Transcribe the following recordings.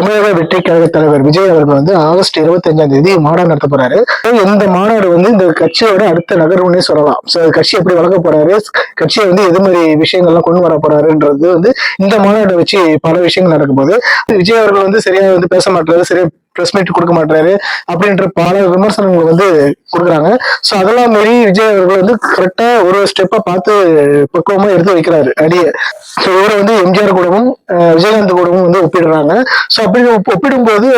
தமிழக வெற்றி கழக தலைவர் விஜய் அவர்கள் வந்து ஆகஸ்ட் இருபத்தஞ்சாம் தேதி மாநாடு நடத்த போறாரு. இந்த மாநாடு வந்து இந்த கட்சியோட அடுத்த நகர்வுன்னே சொல்லலாம். சோ கட்சி எப்படி வளர்க்க போறாரு? கட்சியை வந்து எது மாதிரி விஷயங்கள்லாம் கொண்டு வர போறாருன்றது வந்து இந்த மாநாட்டை வச்சு பல விஷயங்கள் நடக்கும் போது விஜய் அவர்கள் வந்து சரியா வந்து பேச மாட்டாரு சரியா ப்ரெஸ் மீட் கொடுக்க மாட்டாரு அப்படின்ற பல விமர்சனங்கள் வந்து கொடுக்குறாங்க. ஸோ அதெல்லாம் மாரி விஜய் அவர்கள் வந்து கரெக்டா ஒரு ஸ்டெப்பா பார்த்து பக்குவமா எடுத்து வைக்கிறாரு. அடிய. ஸோ இவரை வந்து எம்ஜிஆர் கூடவும் விஜயகாந்த் கூட ஒப்பிடுறாங்க. ஸோ அப்படி ஒப்பிடும்போது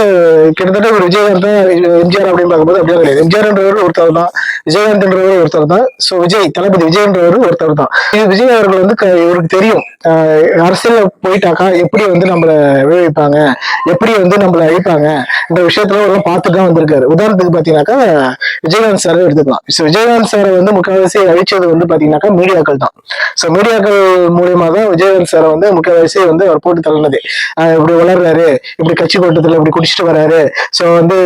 கிட்டத்தட்ட ஒரு விஜயகாந்த் எம்ஜிஆர் அப்படின்னு பார்க்கும்போது அப்படியே கிடையாது. எம்ஜிஆர்ன்றவர் ஒருத்தர் தான் விஜயகாந்த்ன்றவர் ஒருத்தர் தான் ஸோ விஜய் தளபதி விஜயன்றவர் ஒருத்தர் தான் இது விஜய் அவர்கள் வந்து இவருக்கு தெரியும். அஹ், போயிட்டாக்கா எப்படி வந்து நம்மளை விளைவிப்பாங்க? எப்படி வந்து நம்மள அழிப்பாங்க? இந்த விஷயத்துல எல்லாம் பார்த்துட்டு தான் வந்திருக்காரு. உதாரணத்துக்கு பாத்தீங்கன்னாக்கா விஜயகாந்த் சாரை எடுத்துக்கலாம். ஸோ விஜயகாந்த் சாரை வந்து முக்கால்வாசி அழிச்சது வந்து பாத்தீங்கன்னாக்கா மீடியாக்கள் தான். ஸோ மீடியாக்கள் மூலியமா தான் விஜயகாந்த் சாரை வந்து முக்கால்வாசி வந்து அவர் போட்டு தள்ளினது. ஆஹ் இப்படி வளர்றாரு இப்படி கட்சி கூட்டத்துல இப்படி குடிச்சிட்டு வராரு. ஸோ வந்து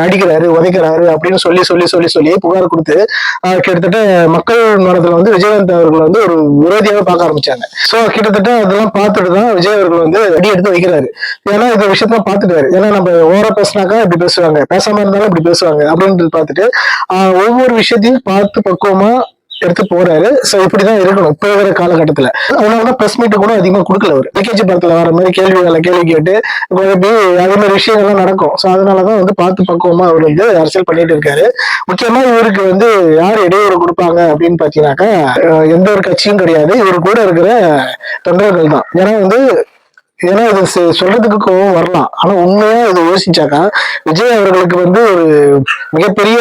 அடிக்கிறாரு உதைக்கிறாரு அப்படின்னு சொல்லி சொல்லி சொல்லி சொல்லி புகார் கொடுத்து கிட்டத்தட்ட மக்கள் மனதுல வந்து விஜயகாந்த் அவர்கள் வந்து ஒரு விரோதியாக பார்க்க ஆரம்பிச்சாங்க. ஸோ கிட்டத்தட்ட அதெல்லாம் பார்த்துட்டு தான் விஜய் அவர்கள் வந்து அடி எடுத்து வைக்கிறாரு. ஏன்னா இந்த விஷயத்தான் பார்த்துட்டாரு ஏன்னா நம்ம ஓர பேசினாக்கா இப்படி பேசுவாங்க பேசாம இருந்தாலும் இப்படி பேசுவாங்க அப்படின்றது பார்த்துட்டு ஒவ்வொரு விஷயத்தையும் பார்த்து பக்குவமா எடுத்து போறாரு. சோ இப்படிதான் இருக்கணும். இப்ப இருக்கிற காலகட்டத்துல. அவனால பிரஸ் மீட் கூட அதிகமா கொடுக்கல அவர். ஏகேஜி படத்துல வர மாதிரி கேள்விகளை கேள்வி கேட்டு குழப்பி அதே மாதிரி விஷயங்கள்லாம் நடக்கும். சோ அதனாலதான் வந்து பார்த்து பக்குவமா அவர் வந்து அரசியல் பண்ணிட்டு இருக்காரு. முக்கியமா இவருக்கு வந்து யார் இடையூறு கொடுப்பாங்க அப்படின்னு பாத்தீங்கன்னாக்கா எந்த ஒரு கட்சியும் கிடையாது. இவர் கூட இருக்கிற தொண்டர்கள் தான். ஏன்னா வந்து ஏன்னா இது சொல்றதுக்கு கோவம் வரலாம். ஆனா உண்மையா இதை யோசிச்சாக்கா விஜய் அவர்களுக்கு வந்து ஒரு மிகப்பெரிய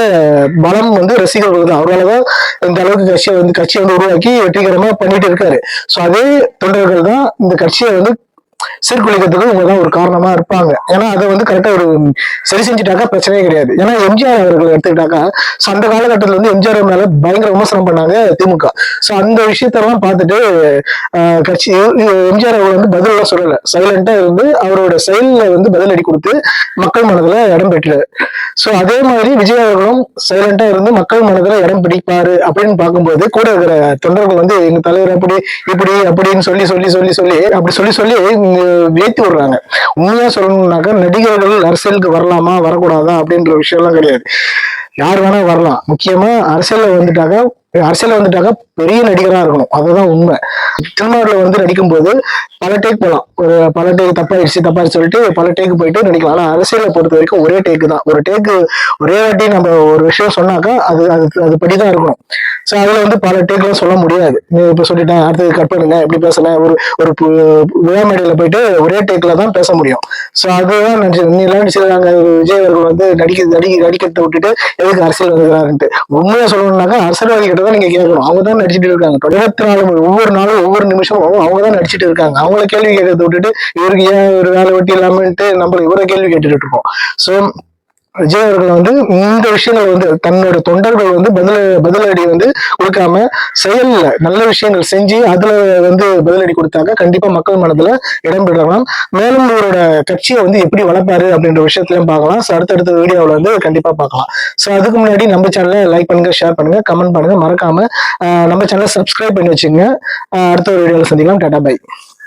பலம் வந்து ரசிகர்கள் தான். அவராலதான் இந்த அளவுக்கு கட்சியை வந்து கட்சியை வந்து உருவாக்கி வெற்றிகரமா பண்ணிட்டு இருக்காரு. சோ அதே தொண்டர்கள் தான் இந்த கட்சியை வந்து சீர்குலைக்கிறதுக்கு இவங்க தான் ஒரு காரணமா இருப்பாங்க. ஏன்னா அதை வந்து கரெக்டா ஒரு சரி செஞ்சுட்டாக்கா பிரச்சனையே கிடையாது. ஏன்னா எம்ஜிஆர் அவர்கள் எடுத்துக்கிட்டாக்கா ஸோ அந்த காலகட்டத்துல வந்து எம்ஜிஆர் மேல பயங்கர விமர்சனம் பண்ணாங்க திமுக. சோ அந்த விஷயத்தெல்லாம் பார்த்துட்டு கட்சி எம்ஜிஆர் அவர்கள் வந்து பதிலெல்லாம் சொல்லல. சைலண்டா இருந்து அவரோட செயலில் வந்து பதிலடி கொடுத்து மக்கள் மனதுல இடம் பெற்றாரு சோ அதே மாதிரி விஜய் அவர்களும் சைலண்டா இருந்து மக்கள் மனதுல இடம் பிடிப்பாரு அப்படின்னு பார்க்கும்போது கூட இருக்கிற தொண்டர்கள் வந்து எங்க தலைவர் அப்படி இப்படி அப்படின்னு சொல்லி சொல்லி சொல்லி சொல்லி அப்படி சொல்லி சொல்லி ஏத்தி விடுறாங்க. உண்மையா சொல்லணும்னாக்கா நடிகர்கள் அரசியலுக்கு வரலாமா வரக்கூடாதா அப்படின்ற விஷயம் எல்லாம் கிடையாது. யார் வேணா வரலாம். முக்கியமா அரசியல்ல வந்துட்டாக்க அரசியல வந்துட்டாக்கா பெரிய நடிகரா இருக்கணும். அதுதான் உண்மை. திருநூறுல வந்து நடிக்கும் போது பல டேக் போகலாம் ஒரு பல டேக் தப்பாயிடுச்சு தப்பாயிடுச்சு சொல்லிட்டு பல டேக் போயிட்டு நடிக்கலாம். ஆனா அரசியலை பொறுத்த வரைக்கும் ஒரே டேக்கு தான். ஒரு டேக்கு ஒரே வாட்டி நம்ம ஒரு விஷயம் சொன்னாக்கா அது அது அது படிதான் இருக்கணும். சோ அதுல வந்து பல டேக்லாம் சொல்ல முடியாது. நீ இப்ப சொல்லிட்டேன் அடுத்தது கட் பண்ணுங்க எப்படி பேசல. ஒரு ஒரு பு- விழா போயிட்டு ஒரே டேக்ல தான் பேச முடியும். சோ அதுதான் நினைச்சு நீ எல்லாம் நினைச்சிருக்காங்க விஜய் அவர்கள் வந்து நடிக்க நடிக்க நடிக்கிறத விட்டுட்டு எதுக்கு அரசியல் வந்துக்கிறாருன்ட்டு. உண்மையா சொல்லணும்னாக்கா அரசியல்வாதி கிட்ட தான் நீங்க கேட்கணும். அவங்க தான் நடிச்சிட்டு இருக்காங்க. இருபத்தி நாலு ஒவ்வொரு நாளும் ஒவ்வொரு நிமிஷமும் அவங்க தான் நடிச்சிட்டு இருக்காங்க. அவங்கள கேள்வி கேட்கறத விட்டுட்டு இவருக்கு ஏன் ஒரு வேலை வெட்டி இல்லாமன்ட்டு நம்ம இவரை கேள்வி கேட்டுட்டு இருக்கோம். சோ விஜய் அவர்கள் வந்து இந்த விஷயங்கள் வந்து தன்னோட தொண்டர்கள் வந்து பதில பதிலடி வந்து கொடுக்காம செயல்ல நல்ல விஷயங்கள் செஞ்சு அதுல வந்து பதிலடி கொடுத்தாக்க கண்டிப்பா மக்கள் மனதுல இடம் பெறலாம். மேலும் இவரோட கட்சியை வந்து எப்படி வளர்ப்பாரு அப்படின்ற விஷயத்திலையும் பார்க்கலாம். ஸோ அடுத்தடுத்த வீடியோவில் வந்து கண்டிப்பா பார்க்கலாம். ஸோ அதுக்கு முன்னாடி நம்ம சேனலை லைக் பண்ணுங்க ஷேர் பண்ணுங்க கமெண்ட் பண்ணுங்க. மறக்காம நம்ம சேனலை சப்ஸ்கிரைப் பண்ணி வச்சுங்க அடுத்த ஒரு வீடியோவில் சந்திக்கலாம். Tata bye